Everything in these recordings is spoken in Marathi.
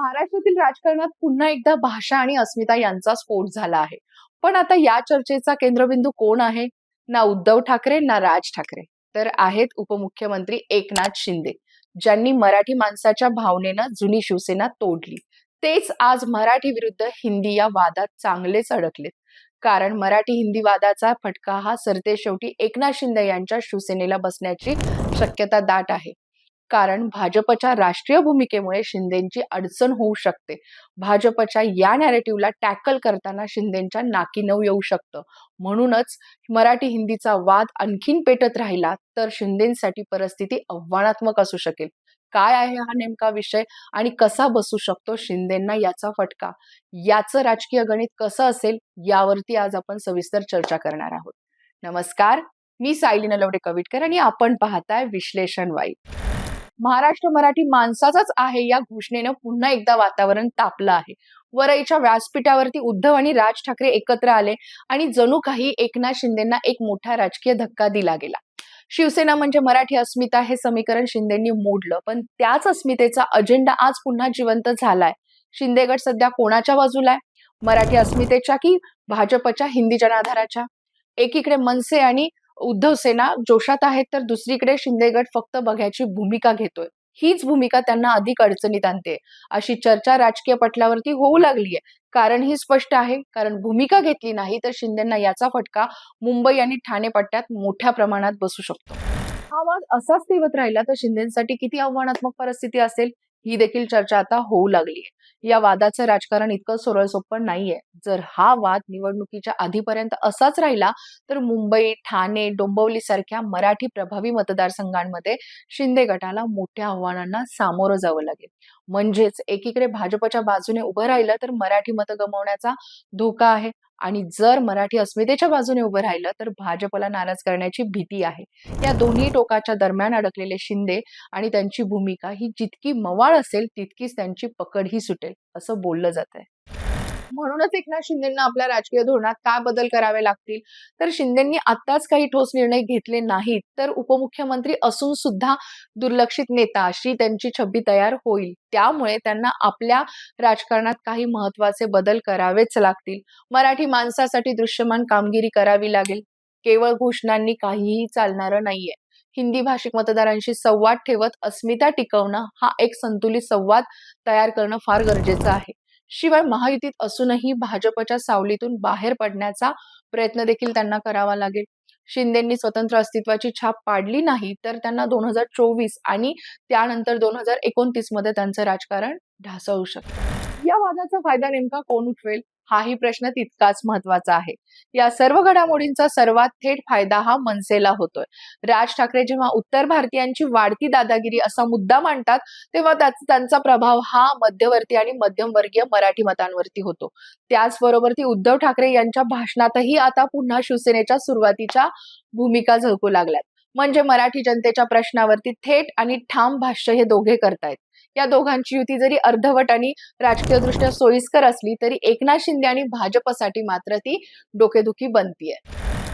महाराष्ट्रातील राजकारणात पुन्हा एकदा भाषा आणि अस्मिता यांचा स्फोट झाला आहे. पण आता या चर्चेचा केंद्रबिंदू कोण आहे? ना उद्धव ठाकरे ना राज ठाकरे. तर आहेत उपमुख्यमंत्री एकनाथ शिंदे ज्यांनी मराठी माणसाच्या भावनेनं जुनी शिवसेना तोडली. तेच आज मराठी विरुद्ध हिंदी या वादात चांगलेच अडकलेत. कारण मराठी हिंदी वादाचा फटका हा सरते शेवटी एकनाथ शिंदे यांच्या शिवसेनेला बसण्याची शक्यता दाट आहे. कारण भाजपच्या राष्ट्रीय भूमिकेमुळे शिंदेची अडचण होऊ शकते. भाजपच्या या नॅरेटिव्हला टॅकल करताना शिंदेच्या नाकी नऊ येऊ शकतं. म्हणूनच मराठी हिंदीचा वाद आणखीन पेटत राहिला तर शिंदेसाठी परिस्थिती आव्हानात्मक असू शकेल. काय आहे हा नेमका विषय आणि कसा बसू शकतो शिंदेना याचा फटका? याचं राजकीय गणित कसं असेल यावरती आज आपण सविस्तर चर्चा करणार आहोत. नमस्कार मी सायली नलवडे कविटकर आणि आपण पाहताय विश्लेषण वाईट महाराष्ट्र मराठी माणसाचाच आहे या घोषणेनं पुन्हा एकदा वातावरण तापलं आहे. वरईच्या व्यासपीठावरती उद्धव आणि राज ठाकरे एकत्र आले आणि जणू काही एकनाथ शिंदेना एक मोठा राजकीय धक्का दिला गेला. शिवसेना म्हणजे मराठी अस्मिता हे समीकरण शिंदेंनी मोडलं पण त्याच अस्मितेचा अजेंडा आज पुन्हा जिवंत झालाय. शिंदेगड सध्या कोणाच्या बाजूला आहे? मराठी अस्मितेच्या की भाजपच्या हिंदी जनाधाराच्या? एकीकडे मनसे आणि उद्धव सेना जोशात आहेत तर दुसरीकडे शिंदेगड फक्त बघ्याची भूमिका घेतोय. हीच भूमिका त्यांना अधिक अडचणीत आणते. अशी चर्चा राजकीय पटलावरती होऊ लागली आहे कारण ही स्पष्ट आहे. कारण भूमिका घेतली नाही तर शिंदेना याचा फटका मुंबई आणि ठाणे पट्ट्यात मोठ्या प्रमाणात बसू शकतो. हा वाद असाच तेवत राहिला तर शिंदेसाठी किती आव्हानात्मक परिस्थिती असेल? ही देखील चर्चा आता होऊ लागली. या वादाचं राजकारण इतकं सरळ सोपं नाहीये. जर हा वाद निवडणुकीच्या आधीपर्यंत असाच राहिला तर मुंबई ठाणे डोंबिवली सारख्या मराठी प्रभावी मतदारसंघांमध्ये शिंदे गटाला मोठ्या आव्हानांना सामोरं जावं लागेल. म्हणजेच एकीकडे भाजपच्या बाजूने उभं राहिलं तर मराठी मतं गमावण्याचा धोका आहे. आणि जर मराठी अस्मितेच्या बाजूने उभं राहिलं तर भाजपला नाराज करण्याची भीती आहे. या दोन्ही टोकाच्या दरम्यान अडकलेले शिंदे आणि त्यांची भूमिका ही जितकी मवाळ असेल तितकीच त्यांची पकड ही सुटेल असं बोललं जात आहे म्हणूनच एकनाथ शिंदेना आपल्या राजकीय धोरणात काय बदल करावे लागतील? तर शिंदेंनी आताच काही ठोस निर्णय घेतले नाहीत. तर उपमुख्यमंत्री असून सुद्धा दुर्लक्षित नेता अशी त्यांची छबी तयार होईल. त्यामुळे त्यांना आपल्या राजकारणात काही महत्त्वाचे बदल करावेच लागतील. मराठी माणसासाठी दृश्यमान कामगिरी करावी लागेल. केवळ घोषणांनी काहीही चालणारं नाहीये. हिंदी भाषिक मतदारांशी संवाद ठेवत अस्मिता टिकवणं हा एक संतुलित संवाद तयार करणं फार गरजेचं आहे. शिवाय महायुतीत असूनही भाजपच्या सावलीतून बाहेर पडण्याचा प्रयत्न देखील त्यांना करावा लागेल. शिंदेंनी स्वतंत्र अस्तित्वाची छाप पाडली नाही तर त्यांना दोन हजार चोवीस आणि त्यानंतर दोन हजार एकोणतीसमध्ये त्यांचं राजकारण ढासळू शकतं. या वादाचा फायदा नेमका कोण उठवेल? हाही प्रश्न तितकाच महत्त्वाचा आहे. या सर्व घडामोडींचा सर्वात थेट फायदा हा मनसेला होतोय. राज ठाकरे जेव्हा उत्तर भारतीयांची वाढती दादागिरी असा मुद्दा मांडतात तेव्हा त्यांचा प्रभाव हा मध्यवर्ती आणि मध्यमवर्गीय मराठी मतांवरती होतो. त्याचबरोबर ती उद्धव ठाकरे यांच्या भाषणातही आता पुन्हा शिवसेनेच्या सुरुवातीच्या भूमिका झळकू लागल्यात. म्हणजे मराठी जनतेच्या प्रश्नावरती थेट आणि ठाम भाष्य हे दोघे करतायत. या दोघांची युती जरी अर्धवट आणि राजकीय दृष्ट्या सोयीस्कर असली तरी एकनाथ शिंदे आणि भाजपसाठी मात्र ती डोकेदुखी बनतीये.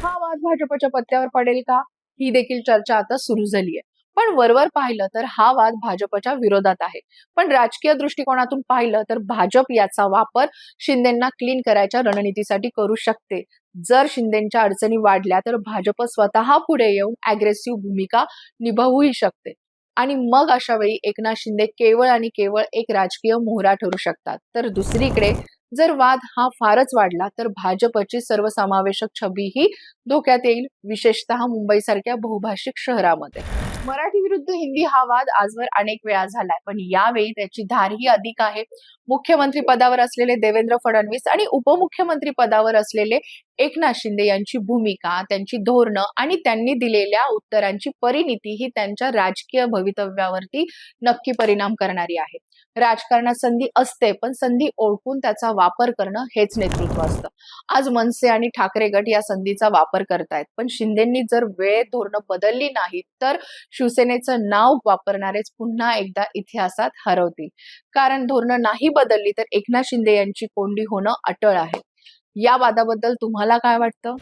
हा वाद भाजपच्या पत्त्यावर पडेल का? ही देखील चर्चा आता सुरू झाली आहे पण वरवर पाहिलं तर हा वाद भाजपच्या विरोधात आहे. पण राजकीय दृष्टिकोनातून पाहिलं तर भाजप याचा वापर शिंदेना क्लीन करायच्या रणनीतीसाठी करू शकते. जर शिंदेच्या अडचणी वाढल्या तर भाजप स्वतः पुढे येऊन अग्रेसिव्ह भूमिका निभावूही शकते. आणि मग अशा वेळी एकनाथ शिंदे केवळ आणि केवळ एक राजकीय मोहरा ठरू शकतात. तर दुसरीकडे जर वाद हा फारच वाढला तर भाजपची सर्वसमावेशक छबी ही धोक्यात येईल विशेषतः मुंबईसारख्या बहुभाषिक शहरामध्ये. मराठी विरुद्ध हिंदी हा वाद आजवर अनेक वेळा झालाय पण यावेळी त्याची धार ही अधिक आहे. मुख्यमंत्री पदावर असलेले देवेंद्र फडणवीस आणि उपमुख्यमंत्री पदावर असलेले एकनाथ शिंदे यांची भूमिका त्यांची धोरणं आणि त्यांनी दिलेल्या उत्तरांची परिणिती ही त्यांच्या राजकीय भवितव्यावरती नक्की परिणाम करणारी आहे. राजकारणात संधी असते पण संधी ओळखून त्याचा वापर करणं हेच नेतृत्व असतं. आज मनसे आणि ठाकरे गट या संधीचा वापर करतायत पण शिंदेंनी जर वेळ धोरणं बदलली नाही तर शिवसेनेचं नाव वापरणारेच पुन्हा एकदा इतिहासात हरवतील. कारण धोरणं नाही बदलली तर एकनाथ शिंदे यांची कोंडी होणं अटळ आहे. या वादाबद्दल तुम्हाला काय वाटतं?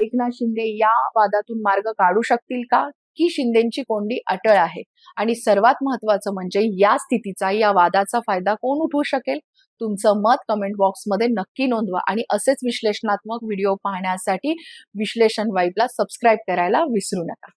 एकनाथ शिंदे या वादातून मार्ग काढू शकतील का? की शिंदेची कोंडी अटळ आहे? आणि सर्वात महत्वाचं म्हणजे या स्थितीचा या वादाचा फायदा कोण उठवू शकेल? तुमचं मत कमेंट बॉक्समध्ये नक्की नोंदवा आणि असेच विश्लेषणात्मक व्हिडिओ पाहण्यासाठी विश्लेषण वाईबला सबस्क्राईब करायला विसरू नका.